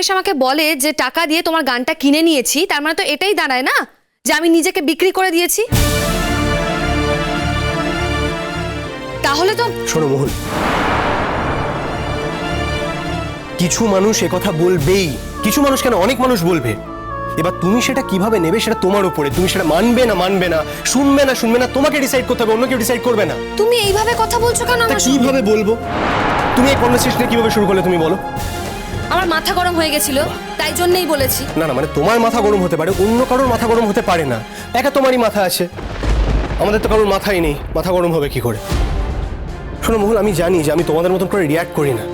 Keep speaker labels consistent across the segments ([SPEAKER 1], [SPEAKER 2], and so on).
[SPEAKER 1] এসে আমাকে বলে যে টাকা দিয়ে তোমার গানটা কিনে নিয়েছি তার মানে তো এটাই দাঁড়ায় না? যে আমি নিজেকে বিক্রি করে দিয়েছি? তাহলে তো
[SPEAKER 2] শোনো মোহন। কিছু মানুষ কথা বলবেই। কিছু মানুষ কেন? অনেক মানুষ বলবে। এবার তুমি সেটা কীভাবে নেবে সেটা তোমার উপরে। তুমি সেটা মানবে না মানবে না শুনবে না শুনবে না তোমাকে ডিসাইড করতে হবে অন্য কেউ ডিসাইড করবে না।
[SPEAKER 1] তুমি এইভাবে কথা বলছো কেন
[SPEAKER 2] তা
[SPEAKER 1] আমার
[SPEAKER 2] কীভাবে বলব? তুমি এই কনভারসেশনটা কীভাবে শুরু করলে তুমি বলো?
[SPEAKER 1] আমার মাথা গরম হয়ে গেছিল তাই জন্যই বলেছি।
[SPEAKER 2] না না মানে তোমার মাথা গরম হতে পারে অন্য কারোর মাথা গরম হতে পারে না। একা তোমারই মাথা আছে। আমাদের তো কারোর মাথাই নেই মাথা গরম হবে কি করে? শোনো মোহুল আমি জানি যে আমি তোমাদের মতন করে রিয়াক্ট করি না।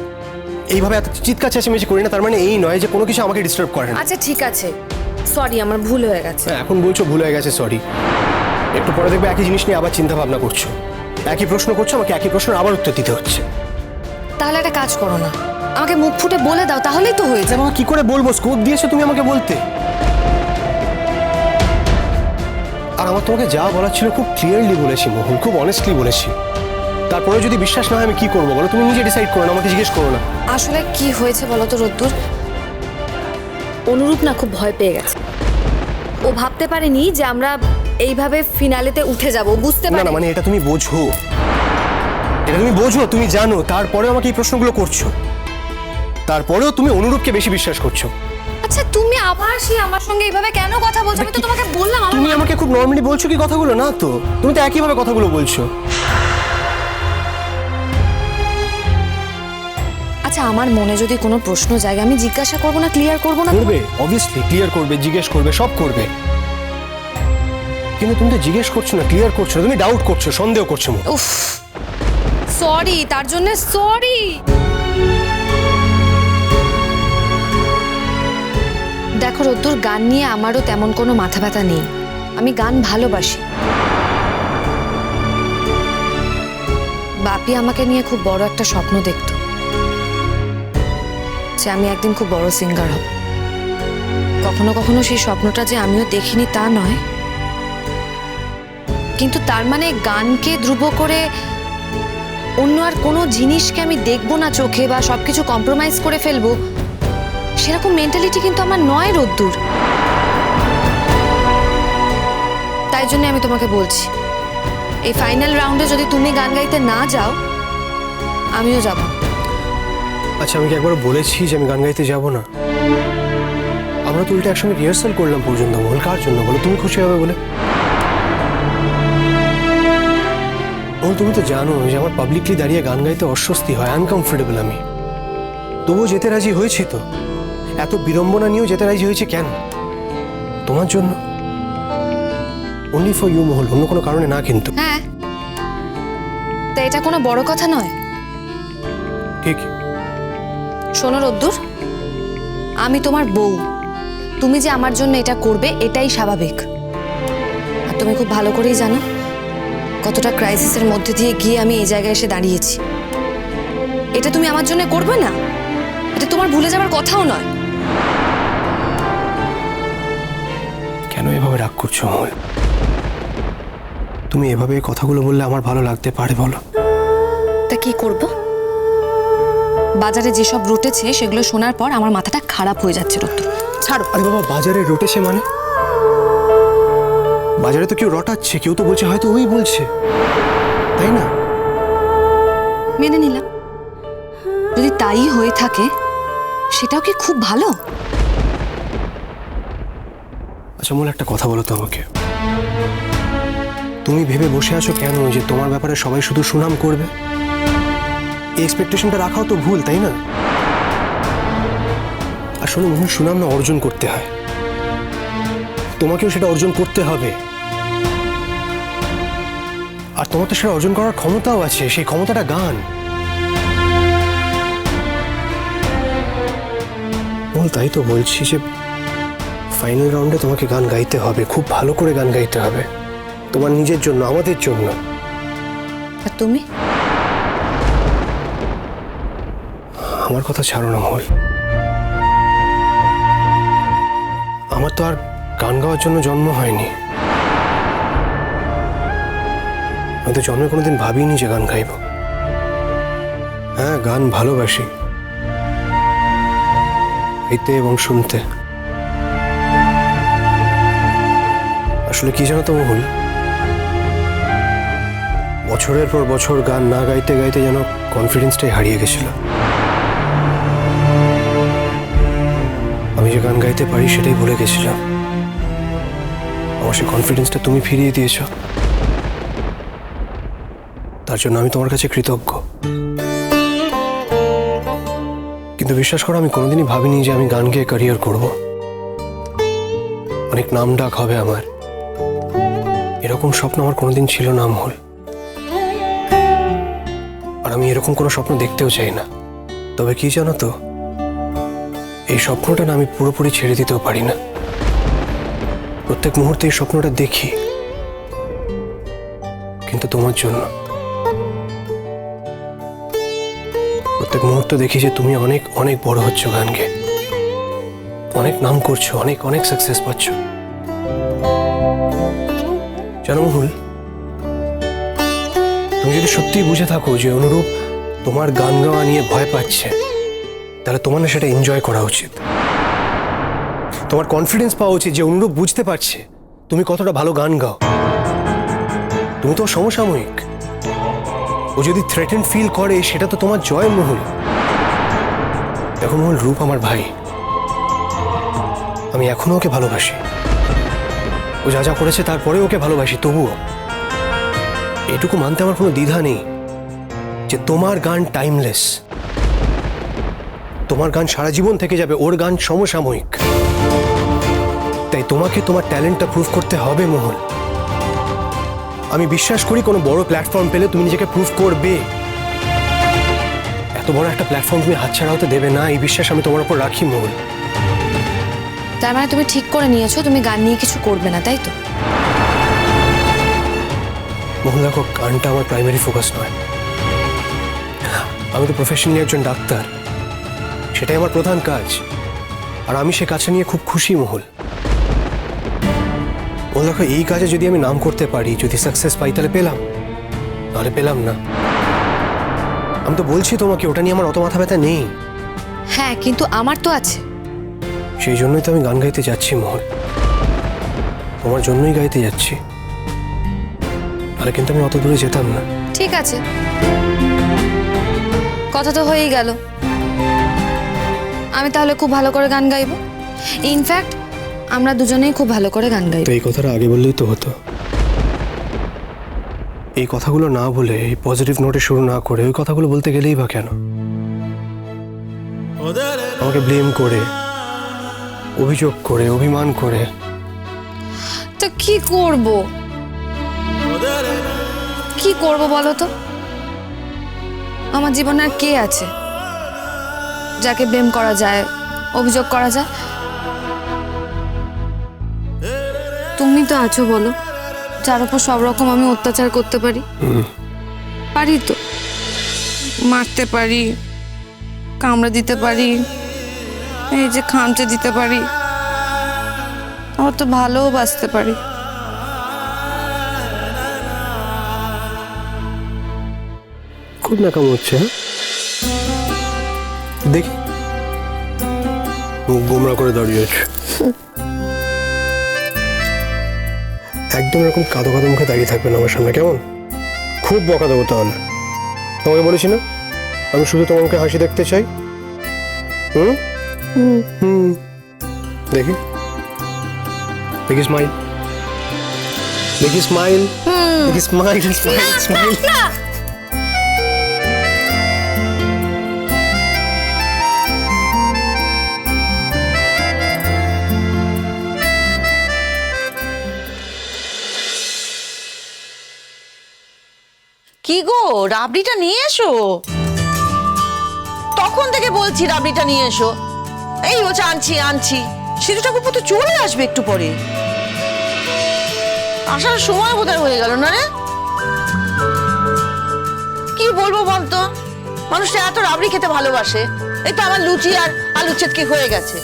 [SPEAKER 2] এইভাবে এত চিৎকার চেঁচামেচি করি না তার মানে এই নয় যে কোনো কিছু আমাকে ডিস্টার্ব করে না।
[SPEAKER 1] আচ্ছা ঠিক আছে। সরি আমার ভুল হয়ে গেছে।
[SPEAKER 2] হ্যাঁ, এখন বলছো ভুল হয়ে গেছে সরি একটু পরে দেখবে একই জিনিস নিয়ে আবার চিন্তা ভাবনা করছ। একই প্রশ্ন করছ আমাকে একই প্রশ্নের আবার উত্তর দিতে হচ্ছে।
[SPEAKER 1] তাহলে একটা কাজ করো না। আমাকে মুখ ফুটে বলে দাও তাহলেই তো হয়ে যাবে।
[SPEAKER 2] কি করে বলব? স্কোপ দিয়েছ তুমি আমাকে বলতে। আর আমার তোমাকে যা বলার ছিল খুব ক্লিয়ারলি বলেছি মোহন খুব অনেস্টলি বলেছি। তারপরে যদি বিশ্বাস না হয় আমি কি করব বলো? তুমি নিজে ডিসাইড করো না আমাকে জিজ্ঞেস করো না।
[SPEAKER 1] আসলে কি হয়েছে বলো তো রোদ্দুর? অনুরূপ না খুব ভয় পেয়ে গেছে। ও ভাবতে পারেনি যে আমরা এইভাবে ফিনালেতে উঠে যাব বুঝতে
[SPEAKER 2] না
[SPEAKER 1] পারি
[SPEAKER 2] না মানে এটা তুমি বোঝো। এটা তুমি বোঝো তুমি জানো তারপরেও আমাকে এই প্রশ্নগুলো করছ। তারপরেও তুমি অনুরূপকে বেশি বিশ্বাস করছ।
[SPEAKER 1] আচ্ছা তুমি আবার সেই আমার সঙ্গে এইভাবে কেন কথা বলছো? আমি তো তোমাকে বললাম আমার
[SPEAKER 2] তুমি আমাকে খুব নর্মালি বলছো কি কথাগুলো? না তো। তুমি তো একইভাবে কথাগুলো বলছো।
[SPEAKER 1] আচ্ছা আমার মনে যদি কোনো প্রশ্ন জায়গা আমি জিজ্ঞাসা করব না ক্লিয়ার করব না
[SPEAKER 2] করবে অবভিয়াসলি ক্লিয়ার করবে জিজ্ঞেস করবে সব করবে। কিন্তু তুমি তো জিজ্ঞেস করছ না ক্লিয়ার করছ না তুমি ডাউট করছ সন্দেহ করছ।
[SPEAKER 1] উফ সরি তার জন্য সরি দেখো রোদ্দুর, গান নিয়ে আমারও তেমন কোনো মাথা ব্যথা নেই। আমি গান ভালোবাসি। বাপি আমাকে নিয়ে খুব বড় একটা স্বপ্ন দেখত যে আমি একদিন খুব বড় সিঙ্গার হব। কখনো কখনো সেই স্বপ্নটা যে আমিও দেখিনি তা নয়। কিন্তু তার মানে গানকে ধ্রুব করে অন্য আর কোনো জিনিসকে আমি দেখব না চোখে বা সবকিছু কম্প্রোমাইজ করে ফেলব সেরকম মেন্টালিটি কিন্তু আমার নয় রোদ্দুর। তাই জন্য আমি তোমাকে বলছি, এই ফাইনাল রাউন্ডে যদি তুমি গান গাইতে না যাও, আমিও যাব।
[SPEAKER 2] আচ্ছা আমি কি একবার বলেছি যে আমি গান গাইতে যাব না? আমরা তো উল্টা একসঙ্গে রিহার্সাল করলাম পর্যন্ত বল, কার জন্য? বলো, তুমি খুশি হবে বলে। বল, তুমি তো জানো যে আমার পাবলিকলি দাঁড়িয়ে গান গাইতে অস্বস্তি হয় আনকমফোর্টেবল আমি। তবুও যেতে রাজি হয়েছি তো। এত বিড়ম্বনা নিয়েও যেতে রাজি হয়েছে কেন? তোমার জন্য? অনলি ফর ইউ মহল অন্য কোনো কারণে না কিন্তু।
[SPEAKER 1] হ্যাঁ। তা এটা কোনো বড় কথা নয়।
[SPEAKER 2] ঠিক
[SPEAKER 1] শোনো রোদ্দুর আমি তোমার বউ। তুমি যে আমার জন্য এটা করবে এটাই স্বাভাবিক। আর তুমি খুব ভালো করেই জানো কতটা ক্রাইসিসের মধ্যে দিয়ে গিয়ে আমি এই জায়গায় এসে দাঁড়িয়েছি। এটা তুমি আমার জন্য করবে না? এটা তোমার ভুলে যাবার কথাও নয়।
[SPEAKER 2] এভাবে রাগ করছ মহল তুমি এভাবে কথাগুলো বললে আমার ভালো লাগতে পারে বলো।
[SPEAKER 1] তা কি করব? বাজারে যেসব রুটেছে সেগুলো শোনার পর আমার মাথাটা খারাপ হয়ে যাচ্ছে রোদ্দুর ছাড়ো।
[SPEAKER 2] আরে বাবা বাজারে রটেছে মানে? বাজারে তো কেউ রটাচ্ছে কেউ তো বলছে হয়তো ওই বলছে। তাই না?
[SPEAKER 1] মেনে নিলাম। যদি তাই হয়ে থাকে সেটাও কি খুব ভালো?
[SPEAKER 2] আচ্ছা মূল একটা কথা বলো তো আমাকে। তুমি ভেবে বসে আছো কেন যে তোমার ব্যাপারে সবাই শুধু সুনাম করবে? এক্সপেকটেশনটা রাখাও তো ভুল, তাই না? শোনো মোহন, সুনাম না অর্জন করতে হয়। তোমাকেও সেটা অর্জন করতে হবে। আর তোমার তো সেটা অর্জন করার ক্ষমতাও আছে, সেই ক্ষমতাটা গান। তাই তো বলছি যে ফাইনাল রাউন্ডে তোমাকে গান গাইতে হবে খুব ভালো করে গান গাইতে হবে। তোমার নিজের জন্য আমাদের জন্য।
[SPEAKER 1] আর তুমি?
[SPEAKER 2] আমার কথা ছাড়ো না মহল। আমার তো আর গান গাওয়ার জন্য জন্ম হয়নি। আমি তো জন্মে কোনোদিন ভাবিনি যে গান গাইব। হ্যাঁ গান ভালোবাসি। গাইতে এবং শুনতে। আসলে কি জানো তো মহুল? বছরের পর বছর গান না গাইতে গাইতে যেন কনফিডেন্সটাই হারিয়ে গেছিল। আমি যে গান গাইতে পারি সেটাই ভুলে গেছিলাম। আমার সে কনফিডেন্সটা তুমি ফিরিয়ে দিয়েছ। তার জন্য আমি তোমার কাছে কৃতজ্ঞ। কিন্তু বিশ্বাস করো, আমি কোনোদিনই ভাবিনি যে আমি গান গিয়ে ক্যারিয়ার করব। অনেক নাম ডাক হবে আমার। এরকম স্বপ্ন আমার কোনোদিন ছিল না মহল আর আমি এরকম কোনো স্বপ্ন দেখতেও চাই না। তবে কি জানো তো, এই স্বপ্নটা না আমি পুরোপুরি ছেড়ে দিতেও পারি না। প্রত্যেক মুহূর্তে এই স্বপ্নটা দেখি, কিন্তু তোমার জন্য। প্রত্যেক মুহূর্ত দেখি যে তুমি অনেক অনেক বড় হচ্ছ গান গেয়ে অনেক নাম করছ, অনেক অনেক সাকসেস পাচ্ছ। জানো মহুল তুমি যদি সত্যিই বুঝে থাকো যে অনুরূপ তোমার গান গাওয়া নিয়ে ভয় পাচ্ছে, তাহলে তোমার না সেটা এনজয় করা উচিত। তোমার কনফিডেন্স পাওয়া উচিত যে অনুরূপ বুঝতে পারছে, তুমি কতটা ভালো গান গাও। তুমি তো সমসাময়িক। ও যদি থ্রেটেন ফিল করে, সেটা তো তোমার জয় মহুল। দেখো মহুল রূপ আমার ভাই। আমি এখনও ওকে ভালোবাসি। ও যা যা করেছে তারপরে ওকে ভালোবাসি, তবুও। এটুকু মানতে আমার কোনো দ্বিধা নেই যে তোমার গান টাইমলেস তোমার গান সারা জীবন থেকে যাবে, ওর গান সমসাময়িক। তাই তোমাকে তোমার ট্যালেন্টটা প্রুভ করতে হবে, মোহন। আমি বিশ্বাস করি কোনো বড় প্ল্যাটফর্ম পেলে তুমি নিজেকে প্রুভ করবে। এত বড় একটা প্ল্যাটফর্ম তুমি হাতছাড়া হতে দেবে না, এই বিশ্বাস আমি তোমার উপর রাখি, মোহন।
[SPEAKER 1] তার মানে তুমি ঠিক করে নিয়েছো তুমি গান নিয়ে কিছু করবে না তাই তো?
[SPEAKER 2] মোহন দেখো গানটা আমার প্রাইমারি ফোকাস নয়। আমি তো প্রফেশনালি একজন ডাক্তার। সেটাই আমার প্রধান কাজ। আর আমি সে কাজটা নিয়ে খুব খুশি মহল। ও দেখো এই কাজে যদি আমি নাম করতে পারি যদি সাকসেস পাই তাহলে পেলাম। নাহলে পেলাম না। আমি তো বলছি তোমাকে ওটা নিয়ে আমার অত মাথা ব্যথা নেই।
[SPEAKER 1] হ্যাঁ কিন্তু আমার তো আছে।
[SPEAKER 2] সেই জন্যই তো আমি গান গাইতে যাচ্ছি মোহন। তোমার জন্যই গাইতে যাচ্ছি। তাহলে কিন্তু আমি অত দূরে যেতাম না।
[SPEAKER 1] ঠিক আছে। কথা তো হয়েই গেল। আমি তাহলে খুব ভালো করে গান গাইবো। ইনফ্যাক্ট আমরা দুজনেই খুব ভালো করে গান গাইব।
[SPEAKER 2] এই কথাটা আগে বললেই তো হতো। এই কথাগুলো না বলে এই পজিটিভ নোটে শুরু না করে ওই কথাগুলো বলতে গেলেই বা কেন? আমাকে ব্লেম করে অভিযোগ করে অভিমান করে।
[SPEAKER 1] তো কি করব? কি করব বলো তো? আমার জীবনে আর কে আছে যাকে ব্লেম করা যায় অভিযোগ করা যায়? তুমি তো আছো বলো। যার উপর সব রকম আমি অত্যাচার করতে পারি। পারি তো। মারতে পারি কামড়ে দিতে পারি। এই যে খামচে দিতে পারি। আমার তো ভালোও বাঁচতে পারি।
[SPEAKER 2] খুব নাকাম হচ্ছে হ্যাঁ? দেখি। মুখ গোমরা করে দাঁড়িয়ে আছে। একদম এরকম কাদো কাদো মুখে দাঁড়িয়ে থাকবেন আমার সামনে, কেমন? খুব বকা দেবো তাহলে। তোমাকে বলেছি না? আমি শুধু তোমাকে হাসি দেখতে চাই। হুম? হুম দেখি দেখি স্মাইল দেখি স্মাইল দেখি স্মাইল স্মাইল স্মাইল
[SPEAKER 3] কি গো রাবড়িটা নিয়ে এসো। তখন থেকে বলছি রাবড়িটা নিয়ে এসো। এই হচ্ছে আনছি আনছি। সিধু ঠাকুর তো চলে আসবে একটু পরে। আসার সময় বোধহয় হয়ে গেল না রে? কি বলব বলতো? মানুষটা এত রাবড়ি খেতে ভালোবাসে। এই তো আমার লুচি আর আলু চেটকি হয়ে গেছে।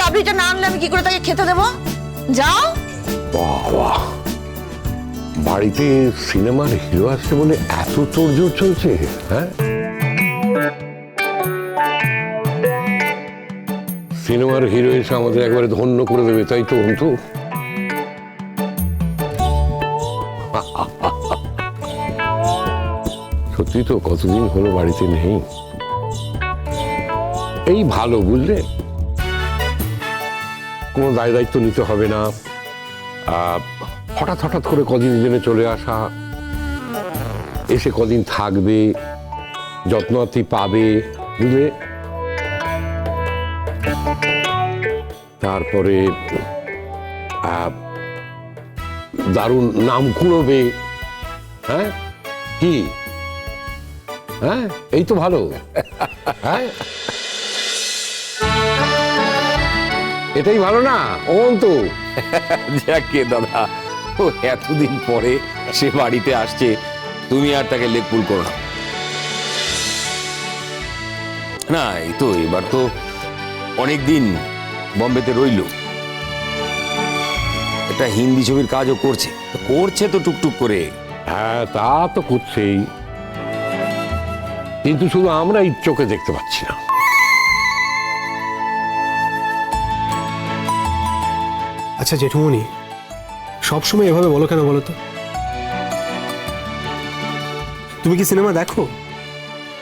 [SPEAKER 3] রাবড়িটা না আনলে আমি কি করে তাকে খেতে দেবো? যাও।
[SPEAKER 4] বাবা, বাড়িতে সিনেমার হিরো আসছে বলে এত তোড়জোড় চলছে হ্যাঁ? সিনেমার হিরো এসে আমাদের একবারে ধন্য করে দেবে, তাই তো অন্তু? সত্যি তো, কতদিন হলো বাড়িতে নেই? এই ভালো বুঝলে? কোনো দায় দায়িত্ব নিতে হবে না। হঠাৎ হঠাৎ করে কদিন জেনে চলে আসা। এসে কদিন থাকবে যত্নার্থী পাবে, বুঝলে? তারপরে দারুণ নাম কুড়োবে। হ্যাঁ? কি? হ্যাঁ? এই তো ভালো। হ্যাঁ? এটাই ভালো না? অন্ত।
[SPEAKER 5] যাকে দাদা, ও এতদিন পরে সে বাড়িতে আসছে, তুমি আর তাকে লেগ পুল করো না। না, এই তো এবার তো অনেক দিন বম্বেতে রইল। একটা হিন্দি ছবির কাজও করছে। করছে তো টুকটুক করে।
[SPEAKER 4] হ্যাঁ তা তো করছেই। কিন্তু শুধু আমরা চোখে দেখতে পাচ্ছি না।
[SPEAKER 2] আচ্ছা জেঠুমনি সবসময় এভাবে বলো কেন বলো তো? তুমি কি সিনেমা দেখো?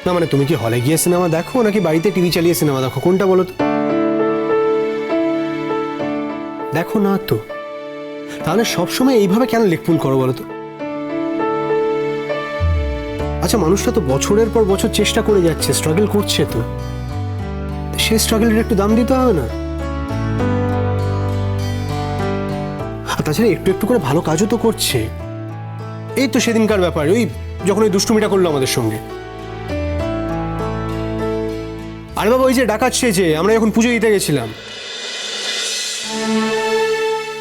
[SPEAKER 2] না মানে তুমি কি হলে গিয়ে সিনেমা দেখো নাকি বাড়িতে টিভি চালিয়ে সিনেমা দেখো? কোনটা বলো তো? দেখো না তো। তাহলে সবসময় এইভাবে কেন লেকপুল করো বলো তো? আচ্ছা মানুষটা তো বছরের পর বছর চেষ্টা করে যাচ্ছে স্ট্রাগল করছে তো। সে স্ট্রাগলের একটু দাম দিতে হবে না? তাছাড়া একটু একটু করে ভালো কাজও তো করছে। এই তো সেদিনকার ব্যাপার, ওই যখন ওই দুষ্টুমিটা করল আমাদের সঙ্গে। আরে বাবা, ওই যে ডাকাত সেজে আমরা যখন পুজো দিতে গেছিলাম।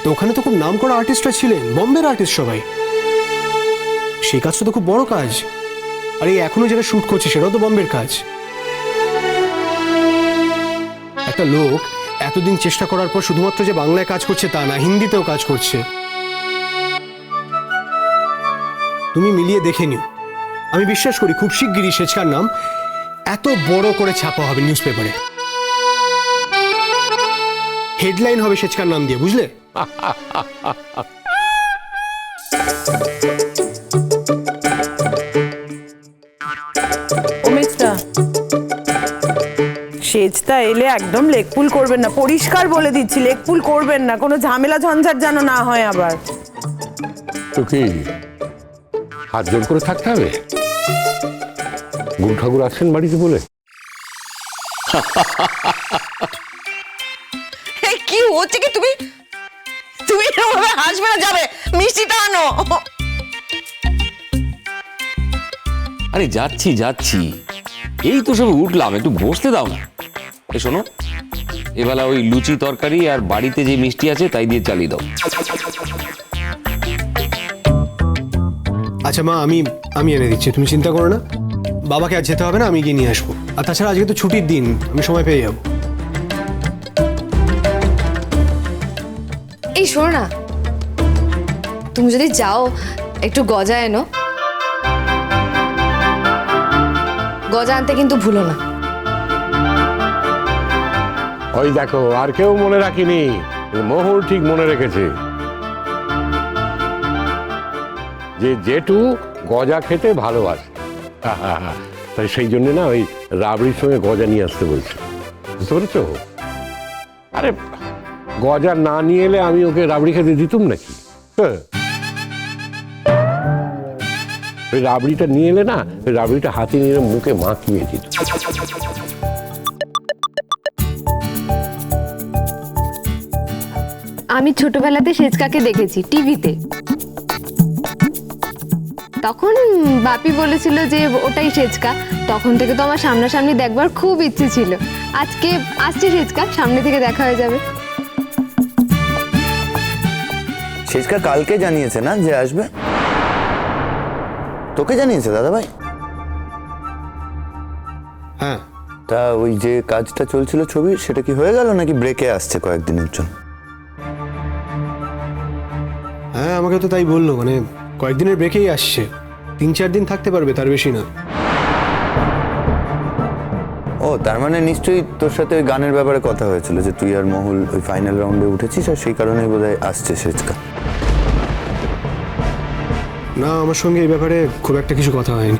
[SPEAKER 2] তো ওখানে তো খুব নাম করা আর্টিস্টরা ছিলেন বম্বের আর্টিস্ট সবাই। সেই কাজটা তো খুব বড় কাজ। আর এই এখনও যেটা শুট করছে, সেটাও তো বম্বের কাজ। একটা লোক এতদিন চেষ্টা করার পর শুধুমাত্র যে বাংলায় কাজ করছে তা না, হিন্দিতেও কাজ করছে। তুমি মিলিয়ে দেখে নিও। আমি বিশ্বাস করি খুব শিগগিরই সেচকার নাম এত বড় করে ছাপা হবে নিউজ পেপারে হেডলাইন হবে সেচকার নাম দিয়ে বুঝলে?
[SPEAKER 6] সেজটা এলে একদম লেকপুল করবেন না। পরিষ্কার বলে দিচ্ছি লেকপুল করবেন না। কোনো ঝামেলা ঝঞ্ঝাট যেন না হয় আবার।
[SPEAKER 4] তো কি হাত জোর করে থাকতে হবে? গুরু ঠাকুর আসছেন বাড়িতে বলে?
[SPEAKER 3] হচ্ছে কি তুমি? তুমি এরকমভাবে হাসবে না যাবে। মিষ্টিটা আনো।
[SPEAKER 5] আরে যাচ্ছি যাচ্ছি। এই তো সব উঠলাম একটু বসতে দাও না। এ শোনো এবেলা ওই লুচি তরকারি আর বাড়িতে যে মিষ্টি আছে তাই দিয়ে চালিয়ে দাও।
[SPEAKER 2] আচ্ছা মা আমি আমি এনে দিচ্ছি তুমি চিন্তা করো না। বাবাকে আর যেতে হবে না আমি গিয়ে নিয়ে আসব। আর তাছাড়া আজকে তো ছুটির দিন আমি সময় পেয়ে যাব।
[SPEAKER 1] শোনো না। তুমি যদি যাও, একটু গজা এনো। গজা আনতে কিন্তু ভুলো না।
[SPEAKER 4] ওই দেখো, আর কেউ মনে রাখিনি মোহর ঠিক মনে রেখেছে। যে জেঠু গজা খেতে ভালোবাসে। তাই সেই জন্য না ওই রাবড়ির সঙ্গে গজা নিয়ে আসতে বলছে। বুঝতে পেরেছ? আরে গজা না নিয়ে এলে আমি ওকে রাবড়ি খেতে দিতুম নাকি? হ্যাঁ। ওই রাবড়িটা নিয়ে এলে না, ওই রাবড়িটা হাতে নিয়ে মুখে মাখিয়ে দিত।
[SPEAKER 7] আমি ছোটবেলাতে সেচকাকে দেখেছি টিভিতে। তখন বাপি বলেছিল যে ওটাই সেচকা তখন থেকে তো আমার সামনাসামনি দেখবার খুব ইচ্ছে ছিল। আজকে, আসছে সেচকা সামনে থেকে দেখা হয়ে যাবে।
[SPEAKER 8] শেষকা কালকে জানিয়েছে না যে আসবে? তোকে জানিয়েছে দাদা ভাই
[SPEAKER 2] হ্যাঁ।
[SPEAKER 8] তা ওই যে কাজটা চলছিল ছবি সেটা কি হয়ে গেল নাকি ব্রেকে আসছে কয়েকদিনের জন্য?
[SPEAKER 2] হ্যাঁ আমাকে তো তাই বলল মানে কয়েকদিনের ব্রেকেই আসছে। তিন চার দিন থাকতে পারবে তার বেশি না।
[SPEAKER 8] ও তার মানে নিশ্চয়ই তোর সাথে ওই গানের ব্যাপারে কথা হয়েছিল যে তুই আর মহুল ওই ফাইনাল রাউন্ডে উঠেছিস আর সেই কারণেই বোধহয় আসছে সেচকা
[SPEAKER 2] না আমার সঙ্গে এই ব্যাপারে খুব একটা কিছু কথা হয়নি।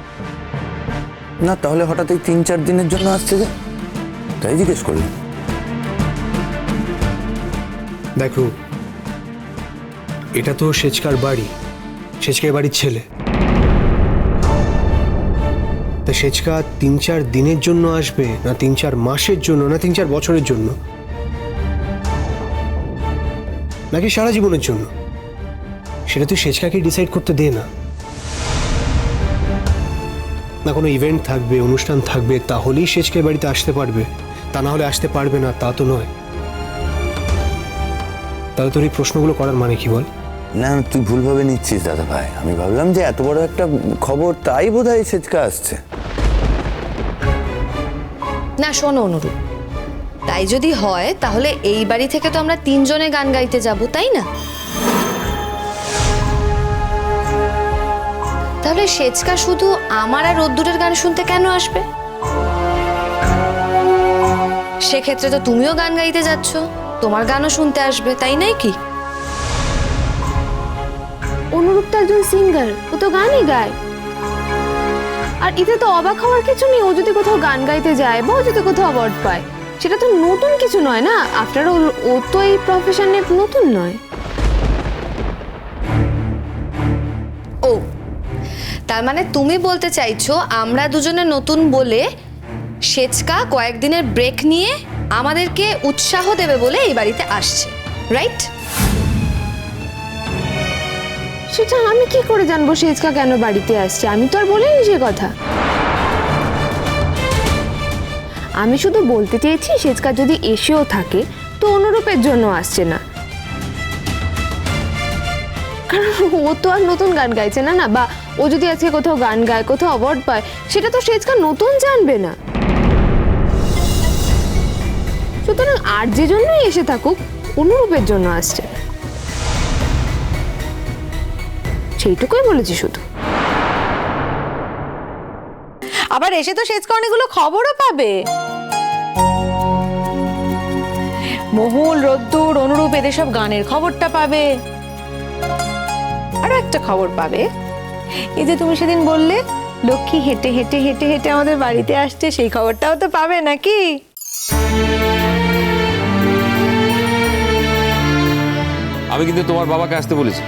[SPEAKER 8] না তাহলে হঠাৎ এই তিন চার দিনের জন্য আসছে যে? তাই জিজ্ঞেস করলাম।
[SPEAKER 2] দেখো এটা তো সেচকার বাড়ি সেচকার বাড়ির ছেলে। তা সেচকা তিন চার দিনের জন্য আসবে, না তিন চার মাসের জন্য, না তিন চার বছরের জন্য? নাকি সারা জীবনের জন্য? সেটা তুই সেচকাকে ডিসাইড করতে দে না। না, কোনো ইভেন্ট থাকবে, অনুষ্ঠান থাকবে, তাহলেই সেচকে বাড়িতে আসতে পারবে। তা না হলে আসতে পারবে না, তা তো নয়। তাহলে তোর এই প্রশ্নগুলো করার মানে কি বল?
[SPEAKER 8] না, তুই ভুলভাবে নিচ্ছিস দাদা ভাই আমি ভাবলাম যে এত বড় একটা খবর, তাই বোধ হয় সেচকা আসছে।
[SPEAKER 1] না শোনো অনুরূপ। তাই যদি হয়, তাহলে এই বাড়ি থেকে তো আমরা তিনজনে গান গাইতে যাব, তাই না? তাহলে সেচকা শুধু আমার আর রোদ্দুরের গান শুনতে কেন আসবে? সেক্ষেত্রে তো তুমিও গান গাইতে যাচ্ছ, তোমার গানও শুনতে আসবে, তাই নাই কি?
[SPEAKER 7] অনুরূপ তো একজন সিঙ্গার ও তো গানই গায়। আর এতে তো অবাক হওয়ার কিছু নেই। ও যদি কোথাও গান গাইতে যায় বা ও যদি কোথাও অ্যাওয়ার্ড পায়, সেটা তো নতুন কিছু নয় না? আফটার অল ও তো এই প্রফেশনে নতুন নয়।
[SPEAKER 1] ও, তার মানে তুমি বলতে চাইছো আমরা দুজনে নতুন বলে সেচকা কয়েকদিনের ব্রেক নিয়ে আমাদেরকে উৎসাহ দেবে বলে এই বাড়িতে আসছে রাইট
[SPEAKER 7] সেটা আমি কি করে জানব? সেজকা কেন বাড়িতে আসছে? আমি তো আর বলিনি সে কথা। আমি শুধু বলতে চেয়েছি, সেজকা যদি এসেও থাকে, তো অনুরূপের জন্য আসছে না। কারণ ও তো আর নতুন গান গাইছে না না? বা ও যদি আজকে কোথাও গান গায়, কোথাও অ্যাওয়ার্ড পায়, সেটা তো সেজকা নতুন জানবে না। সুতরাং আর যে জন্যই এসে থাকুক, অনুরূপের জন্য আসছে। না সেইটুকুই বলেছি শুধু।
[SPEAKER 3] আবার এসে তো সেচকা অনেকগুলো খবরও পাবে। মহুল, রোদ্দুর, অনুরূপ এদের সব গানের খবরটা পাবে। আরও একটা খবর পাবে। এই যে তুমি সেদিন বললে, লক্ষ্মী হেঁটে হেঁটে হেঁটে হেঁটে আমাদের বাড়িতে আসছে, সেই খবরটাও তো পাবে নাকি?
[SPEAKER 5] আমি কিন্তু তোমার বাবাকে আসতে বলেছি।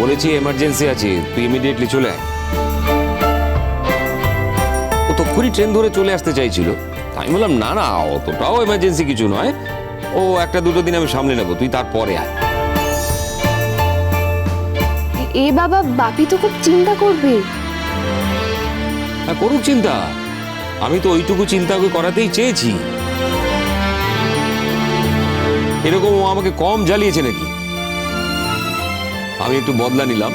[SPEAKER 5] বলেছি এমার্জেন্সি আছে তুই ইমিডিয়েটলি চলে আয়। ও তক্ষুনি ট্রেন ধরে চলে আসতে চাইছিল। আমি বললাম না না অতটাও এমার্জেন্সি কিছু নয়। ও একটা দুটো দিন আমি সামলে নেব তুই তারপরে আয়।
[SPEAKER 7] এ বাবা বাপি তো খুব চিন্তা করবে।
[SPEAKER 5] হ্যাঁ করুক চিন্তা। আমি তো ওইটুকু চিন্তা ওকে করাতেই চেয়েছি। এরকম ও আমাকে কম জ্বালিয়েছে নাকি? আমি একটু বদলা নিলাম।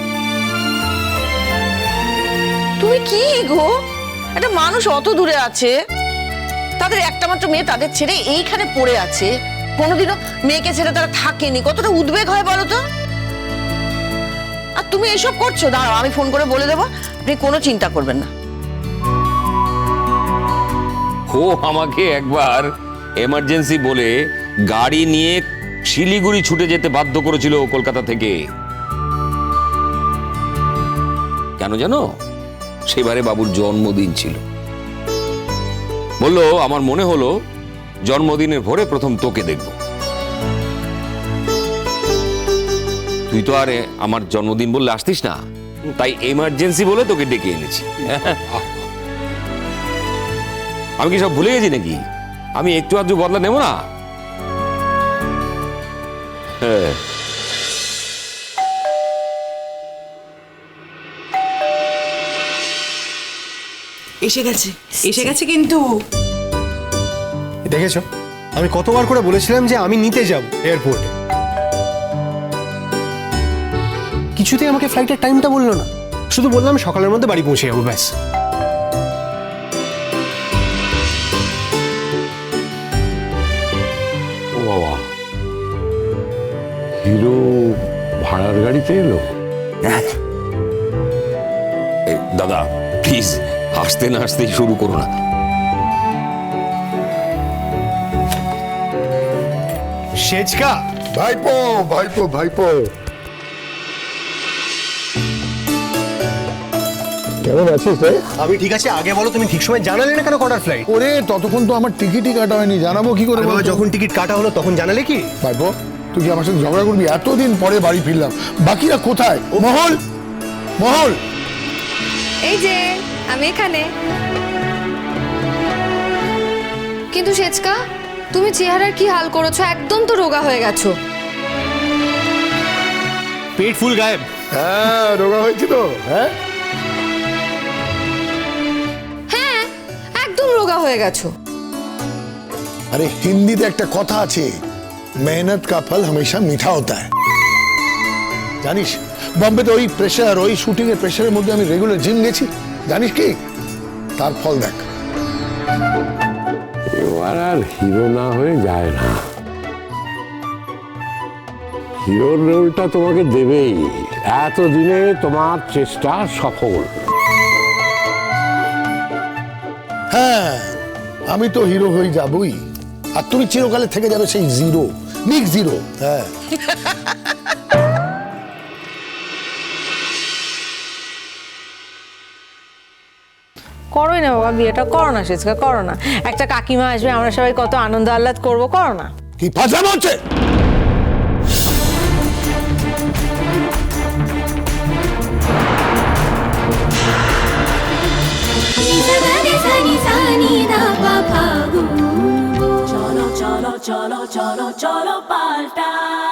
[SPEAKER 3] তুমি কি গো? একটা মানুষ অত দূরে আছে। তাদের একটা মাত্র মেয়ে তাদের ছেড়ে এইখানে পড়ে আছে। কোনোদিনও মেয়েকে ছেড়ে তারা থাকেনি। কতটা উদ্বেগ হয় বলো তো? আর তুমি এসব করছ? দাঁড়াও আমি ফোন করে বলে দেবো। আপনি কোনো চিন্তা করবেন না।
[SPEAKER 5] ও আমাকে একবার এমার্জেন্সি বলে গাড়ি নিয়ে শিলিগুড়ি ছুটে যেতে বাধ্য করেছিল কলকাতা থেকে। কেন জানো? সেবারে বাবুর জন্মদিন ছিল। বলল, আমার মনে হলো জন্মদিনের ভোরে প্রথম তোকে দেখব। তুই তো আর আমার জন্মদিন বললে আসতিস না। তাই এমার্জেন্সি বলে তোকে ডেকে এনেছি। আমি কি সব ভুলে গেছি নাকি? আমি একটু আধটু বদলা নেব না? হ্যাঁ।
[SPEAKER 6] এসে গেছে এসে গেছে কিন্তু।
[SPEAKER 2] দেখেছ? আমি কতবার করে বলেছিলাম যে আমি নিতে যাব এয়ারপোর্টে। কিছুতেই আমাকে ফ্লাইটের টাইমটা বলল না। শুধু বললাম সকালের মধ্যে বাড়ি পৌঁছে যাব ব্যাস।
[SPEAKER 4] বাবা। হিরো ভাড়ার গাড়িতে এলো?
[SPEAKER 5] এ, দাদা প্লিজ হাসতে না হাসতেই শুরু করো না।
[SPEAKER 2] সেজকা
[SPEAKER 9] ভাইপো ভাইপো ভাইপো। কেমন আছিস রে?
[SPEAKER 2] আমি ঠিক আছে। আগে বলো তুমি ঠিক সময় জানালে না কেন কটার ফ্লাইট
[SPEAKER 9] ওরে ততক্ষণ তো আমার টিকিটই কাটা হয়নি। জানাব কি করে
[SPEAKER 2] বাবা যখন টিকিট কাটা হলো তখন জানালে কি?
[SPEAKER 9] ভাইপো তুই কি আমার সাথে ঝগড়া করবি? এতদিন পরে বাড়ি ফিরলাম। বাকিরা কোথায়? মহল! মহল!
[SPEAKER 1] এই যে আমি এখানে। কিন্তু সেচকা তুমি চেহারার কি হাল করেছ? একদম তো রোগা হয়ে গেছো।
[SPEAKER 2] পেট ফুল গায়েব।
[SPEAKER 9] হ্যাঁ রোগা হয়েছে তো হ্যাঁ?
[SPEAKER 1] হ্যাঁ একদম রোগা হয়ে গেছো।
[SPEAKER 9] আরে হিন্দিতে একটা কথা আছে মেহনত কা ফল হমেশা মিঠা হতা है জানিস বম্বেতে ওই প্রেশার ওই শুটিং এর প্রেশারের মধ্যে আমি রেগুলার জিম গেছি। জানিস কি? তার ফল দেখ।
[SPEAKER 4] এবার আর হিরো না হয়ে যায় না। হিরোর রোলটা তোমাকে দেবেই। এতদিনে তোমার চেষ্টা সফল।
[SPEAKER 9] হ্যাঁ আমি তো হিরো হয়ে যাবই। আর তুমি চিরকালে থেকে যাবে সেই জিরো বিগ জিরো হ্যাঁ।
[SPEAKER 10] করোই না বাবা বিয়েটা করো না সেচকা করো না। একটা কাকিমা আসবে আমরা সবাই কত আনন্দ আহ্লাদ করব করো না।
[SPEAKER 9] কি ফাজলাম হচ্ছে
[SPEAKER 11] চলো চলো চলো চলো চলো পাল্টাই